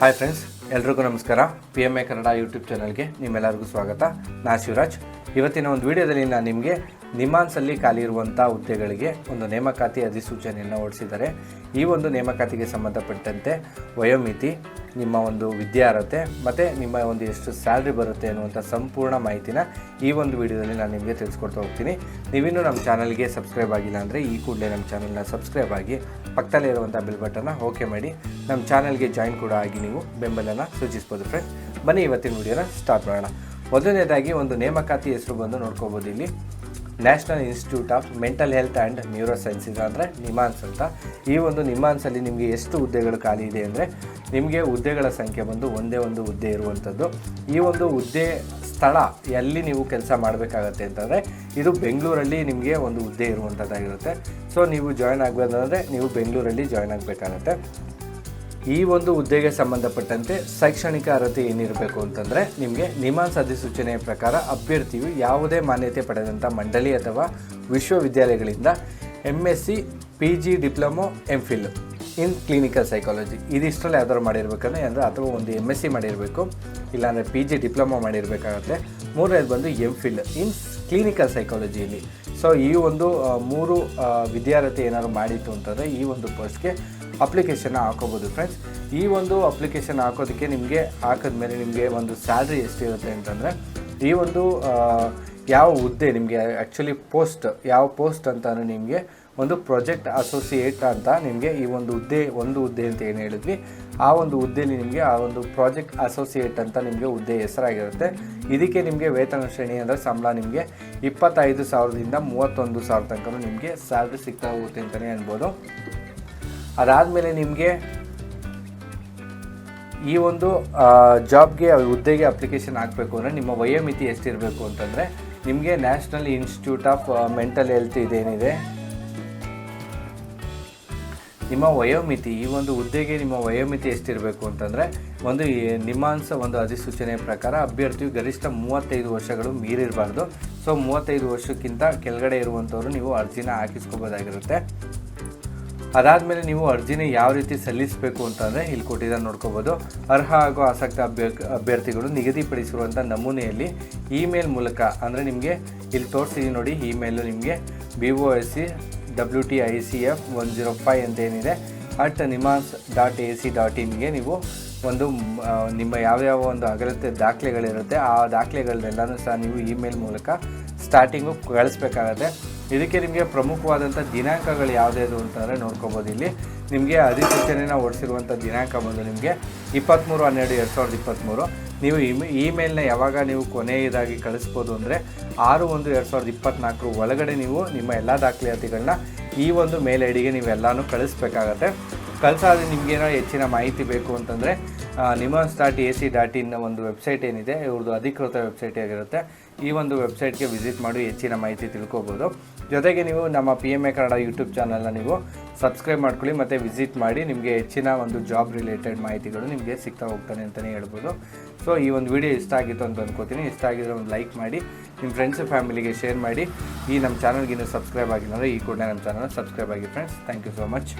Hi friends ಎಲ್ರಿಗೂ ನಮಸ್ಕಾರ. P M A Kannada YouTube ಚಾನಲ್ಗೆ ನಿಮ್ಮೆಲ್ಲರಿಗೂ ಸ್ವಾಗತ. ನಾ ಶಿವರಾಜ್. ಇವತ್ತಿನ ಒಂದು ವಿಡಿಯೋದಲ್ಲಿ ನಾನು ನಿಮಗೆ ನಿಮಾನ್ಸಲ್ಲಿ ಖಾಲಿ ಇರುವಂಥ ಹುದ್ದೆಗಳಿಗೆ ಒಂದು ನೇಮಕಾತಿ ಅಧಿಸೂಚನೆಯನ್ನು ಹೊರಡಿಸಿದ್ದಾರೆ ಈ ಒಂದು ನೇಮಕಾತಿಗೆ ಸಂಬಂಧಪಟ್ಟಂತೆ ವಯೋಮಿತಿ ನಿಮ್ಮ ಒಂದು ವಿದ್ಯಾರ್ಹತೆ ಮತ್ತು ನಿಮ್ಮ ಒಂದು ಎಷ್ಟು ಸ್ಯಾಲ್ರಿ ಬರುತ್ತೆ ಅನ್ನುವಂಥ ಸಂಪೂರ್ಣ ಮಾಹಿತಿನ ಈ ಒಂದು ವಿಡಿಯೋದಲ್ಲಿ ನಾನು ನಿಮಗೆ ತಿಳಿಸ್ಕೊಡ್ತಾ ಹೋಗ್ತೀನಿ. ನೀವಿನ್ನೂ ನಮ್ಮ ಚಾನಲ್ಗೆ ಸಬ್ಸ್ಕ್ರೈಬ್ ಆಗಿಲ್ಲ ಅಂದರೆ ಈ ಕೂಡಲೇ ನಮ್ಮ ಚಾನಲ್ನ ಸಬ್ಸ್ಕ್ರೈಬ್ ಆಗಿ ಪಕ್ಕದಲ್ಲೇ ಇರುವಂಥ ಬೆಲ್ ಬಟನ್ನ ಓಕೆ ಮಾಡಿ. ನಮ್ಮ ಚಾನಲ್ಗೆ ಜಾಯಿನ್ ಕೂಡ ಆಗಿ ನೀವು ಬೆಂಬಲನ ಸೂಚಿಸ್ಬೋದು ಫ್ರೆಂಡ್ ಬನ್ನಿ ಇವತ್ತಿನ ವಿಡಿಯೋನ ಸ್ಟಾರ್ಟ್ ಮಾಡೋಣ. ಮೊದಲನೇದಾಗಿ ಒಂದು ನೇಮಕಾತಿ ಹೆಸರು ಬಂದು ನೋಡ್ಕೋಬೋದು ಇಲ್ಲಿ. National institute of mental health and neurosciences ಅಂದರೆ ನಿಮಾನ್ಸ್ ಅಂತ. ಈ ಒಂದು ನಿಮಾನ್ಸಲ್ಲಿ ನಿಮಗೆ ಎಷ್ಟು ಹುದ್ದೆಗಳು ಖಾಲಿ ಇದೆ ಅಂದರೆ ನಿಮಗೆ ಹುದ್ದೆಗಳ ಸಂಖ್ಯೆ ಬಂದು ಒಂದೇ ಒಂದು ಹುದ್ದೆ ಇರುವಂಥದ್ದು ಈ ಒಂದು ಹುದ್ದೆ ಸ್ಥಳ ಎಲ್ಲಿ ನೀವು ಕೆಲಸ ಮಾಡಬೇಕಾಗತ್ತೆ ಅಂತಂದರೆ ಇದು ಬೆಂಗಳೂರಲ್ಲಿ ನಿಮಗೆ ಒಂದು ಹುದ್ದೆ ಇರುವಂಥದ್ದಾಗಿರುತ್ತೆ ಸೊ ನೀವು ಜಾಯ್ನ್ ಆಗಬೇಕಂದ್ರೆ ನೀವು ಬೆಂಗಳೂರಲ್ಲಿ ಜಾಯ್ನ್ ಆಗಬೇಕಾಗತ್ತೆ. ಈ ಒಂದು ಹುದ್ದೆಗೆ ಸಂಬಂಧಪಟ್ಟಂತೆ ಶೈಕ್ಷಣಿಕ ಅರ್ಹತೆ ಏನಿರಬೇಕು ಅಂತಂದರೆ ನಿಮಗೆ ನಿಮಾನ್ಸ್ ಅಧಿಸೂಚನೆಯ ಪ್ರಕಾರ ಅಭ್ಯರ್ಥಿಯು ಯಾವುದೇ ಮಾನ್ಯತೆ ಪಡೆದಂಥ ಮಂಡಳಿ ಅಥವಾ ವಿಶ್ವವಿದ್ಯಾಲಯಗಳಿಂದ M S C P G diploma M phil in clinical psychology. ಇದಿಷ್ಟರಲ್ಲಿ ಯಾವ್ದಾದ್ರು ಮಾಡಿರ್ಬೇಕಂದ್ರೆ ಅಂದರೆ ಅಥವಾ ಒಂದು ಎಂ ಎಸ್ ಸಿ ಮಾಡಿರಬೇಕು, ಇಲ್ಲಾಂದರೆ ಪಿ ಜಿ ಡಿಪ್ಲೊಮೊ ಮಾಡಿರಬೇಕಾಗತ್ತೆ. ಮೂರನೇದು ಬಂದು ಎಂ ಫಿಲ್ ಇನ್ ಕ್ಲಿನಿಕಲ್ ಸೈಕಾಲಜಿಯಲ್ಲಿ. ಸೊ ಈ ಒಂದು ಮೂರು ವಿದ್ಯಾರ್ಥಿ ಏನಾದ್ರು ಮಾಡಿತ್ತು ಅಂತಂದರೆ ಈ ಒಂದು ಪೋಸ್ಟ್ಗೆ ಅಪ್ಲಿಕೇಶನ್ನ ಹಾಕೋಬೋದು ಫ್ರೆಂಡ್ಸ್ ಈ ಒಂದು ಅಪ್ಲಿಕೇಶನ್ ಹಾಕೋದಕ್ಕೆ ನಿಮಗೆ ಹಾಕಿದ್ಮೇಲೆ ನಿಮಗೆ ಒಂದು ಸ್ಯಾಲ್ರಿ ಎಷ್ಟಿರುತ್ತೆ ಅಂತಂದರೆ, ಈ ಒಂದು ಯಾವ ಹುದ್ದೆ ನಿಮಗೆ ಆ್ಯಕ್ಚುಲಿ ಪೋಸ್ಟ್ ಯಾವ ಪೋಸ್ಟ್ ಅಂತ ನಿಮಗೆ ಒಂದು ಪ್ರಾಜೆಕ್ಟ್ ಅಸೋಸಿಯೇಟ್ ಅಂತ ನಿಮಗೆ ಈ ಒಂದು ಹುದ್ದೆ ಒಂದು ಹುದ್ದೆ ಅಂತ ಏನು ಹೇಳಿದ್ವಿ, ಆ ಒಂದು ಹುದ್ದೆಯಲ್ಲಿ ನಿಮಗೆ ಆ ಒಂದು ಪ್ರಾಜೆಕ್ಟ್ ಅಸೋಸಿಯೇಟ್ ಅಂತ ನಿಮಗೆ ಹುದ್ದೆ ಹೆಸರಾಗಿರುತ್ತೆ. ಇದಕ್ಕೆ ನಿಮಗೆ ವೇತನ ಶ್ರೇಣಿ ಅಂದರೆ ಸಂಬಳ ನಿಮಗೆ ಇಪ್ಪತ್ತೈದು ಸಾವಿರದಿಂದ ಮೂವತ್ತೊಂದು ಸಾವಿರ ತನಕ ನಿಮಗೆ ಸ್ಯಾಲ್ರಿ ಸಿಗ್ತಾ ಹೋಗುತ್ತೆ ಅಂತಲೇ ಅನ್ಬೋದು. ಅದಾದಮೇಲೆ ನಿಮಗೆ ಈ ಒಂದು ಜಾಬ್ಗೆ ಹುದ್ದೆಗೆ ಅಪ್ಲಿಕೇಶನ್ ಹಾಕಬೇಕು ಅಂದರೆ ನಿಮ್ಮ ವಯೋಮಿತಿ ಎಷ್ಟಿರಬೇಕು ಅಂತಂದರೆ ನಿಮಗೆ national institute of mental health ಇದೇನಿದೆ. ನಿಮ್ಮ ವಯೋಮಿತಿ, ಈ ಒಂದು ಹುದ್ದೆಗೆ ನಿಮ್ಮ ವಯೋಮಿತಿ ಎಷ್ಟಿರಬೇಕು ಅಂತಂದರೆ ಒಂದು ನಿಮ್ಮಾಂಸ ಒಂದು ಅಧಿಸೂಚನೆಯ ಪ್ರಕಾರ ಅಭ್ಯರ್ಥಿಯು ಗರಿಷ್ಠ ಮೂವತ್ತೈದು ವರ್ಷಗಳು ಮೀರಿರಬಾರ್ದು. ಸೊ, ಮೂವತ್ತೈದು ವರ್ಷಕ್ಕಿಂತ ಕೆಳಗಡೆ ಇರುವಂಥವ್ರು ನೀವು ಅರ್ಜಿನ ಹಾಕಿಸ್ಕೋಬೋದಾಗಿರುತ್ತೆ. ಅದಾದಮೇಲೆ ನೀವು ಅರ್ಜಿನ ಯಾವ ರೀತಿ ಸಲ್ಲಿಸಬೇಕು ಅಂತಂದರೆ ಇಲ್ಲಿ ಕೊಟ್ಟಿದ್ದಾರೆ ನೋಡ್ಕೋಬೋದು. ಅರ್ಹ ಹಾಗೂ ಆಸಕ್ತ ಅಭ್ಯ, ಅಭ್ಯರ್ಥಿಗಳು ನಿಗದಿಪಡಿಸಿರುವಂಥ ನಮೂನೆಯಲ್ಲಿ ಇಮೇಲ್ ಮೂಲಕ, ಅಂದರೆ ನಿಮಗೆ ಇಲ್ಲಿ ತೋರಿಸಿದೀನಿ ನೋಡಿ ಇಮೇಲು ನಿಮಗೆ B O S C W T I C F one zero five ಅಂತ ಏನಿದೆ at NIMHANS dot A C dot ಇನ್ಗೆ ನೀವು ಒಂದು ನಿಮ್ಮ ಯಾವ್ಯಾವ ಒಂದು ಅಗತ್ಯ ದಾಖಲೆಗಳಿರುತ್ತೆ, ಆ ದಾಖಲೆಗಳನ್ನೆಲ್ಲನೂ ಸಹ ನೀವು ಇಮೇಲ್ ಮೂಲಕ ಸ್ಟಾರ್ಟಿಂಗು ಕಳಿಸ್ಬೇಕಾಗತ್ತೆ. ಇದಕ್ಕೆ ನಿಮಗೆ ಪ್ರಮುಖವಾದಂಥ ದಿನಾಂಕಗಳು ಯಾವುದ್ಯಾವುದು ಅಂತಂದರೆ ನೋಡ್ಕೋಬೋದು ಇಲ್ಲಿ. ನಿಮಗೆ ಅಧಿಸೂಚನೆನ ಹೊಡಿಸಿರುವಂಥ ದಿನಾಂಕ ಬಂದು ನಿಮಗೆ ಇಪ್ಪತ್ತ್ಮೂರು ಹನ್ನೆರಡು ಎರಡು ಸಾವಿರದ ಇಪ್ಪತ್ತ್ಮೂರು ನೀವು ಇಮೇ, ಇಮೇಲ್ನ ಯಾವಾಗ ನೀವು ಕೊನೆಯದಾಗಿ ಕಳಿಸ್ಬೋದು ಅಂದರೆ ಆರು ಒಂದು ಎರಡು ಸಾವಿರದ ಇಪ್ಪತ್ತ್ನಾಲ್ಕರ ಒಳಗಡೆ ನೀವು ನಿಮ್ಮ ಎಲ್ಲ ದಾಖಲಾತಿಗಳನ್ನ ಈ ಒಂದು ಮೇಲ್ ಐ ಡಿಗೆ ನೀವೆಲ್ಲನೂ ಕಳಿಸ್ಬೇಕಾಗತ್ತೆ. ಕಳಿಸಾದ್ರೆ ನಿಮಗೇನೋ ಹೆಚ್ಚಿನ ಮಾಹಿತಿ ಬೇಕು ಅಂತಂದರೆ NIMHANS dot A C dot in ಒಂದು ವೆಬ್ಸೈಟ್ ಏನಿದೆ, ಇವ್ರದ್ದು ಅಧಿಕೃತ ವೆಬ್ಸೈಟ್ ಆಗಿರುತ್ತೆ. ಈ ಒಂದು ವೆಬ್ಸೈಟ್ಗೆ ವಿಸಿಟ್ ಮಾಡಿ ಹೆಚ್ಚಿನ ಮಾಹಿತಿ ತಿಳ್ಕೊಬೋದು. ಜೊತೆಗೆ ನೀವು ನಮ್ಮ P M A Kannada YouTube ಚಾನಲ್ನ ನೀವು ಸಬ್ಸ್ಕ್ರೈಬ್ ಮಾಡ್ಕೊಳ್ಳಿ, ಮತ್ತು ವಿಸಿಟ್ ಮಾಡಿ ನಿಮಗೆ ಹೆಚ್ಚಿನ ಒಂದು ಜಾಬ್ ರಿಲೇಟೆಡ್ ಮಾಹಿತಿಗಳು ನಿಮಗೆ ಸಿಗ್ತಾ ಹೋಗ್ತಾನೆ ಅಂತಲೇ ಹೇಳ್ಬೋದು. ಸೊ ಈ ಒಂದು ವಿಡಿಯೋ ಇಷ್ಟ ಆಗಿತ್ತು ಅಂತ ಅಂದ್ಕೋತೀನಿ ಇಷ್ಟ ಆಗಿದ್ರೆ ಒಂದು ಲೈಕ್ ಮಾಡಿ ನಿಮ್ಮ ಫ್ರೆಂಡ್ಸ್ ಫ್ಯಾಮಿಲಿಗೆ ಶೇರ್ ಮಾಡಿ. ಈ ನಮ್ಮ ಚಾನಲ್ಗೆ ಇನ್ನೂ ಸಬ್ಸ್ಕ್ರೈಬ್ ಆಗಿಲ್ಲ ಈ ಕೂಡ ನಮ್ಮ ಚಾನಲ್ ಸಬ್ಸ್ಕ್ರೈಬ್ ಆಗಿ friends thank you so much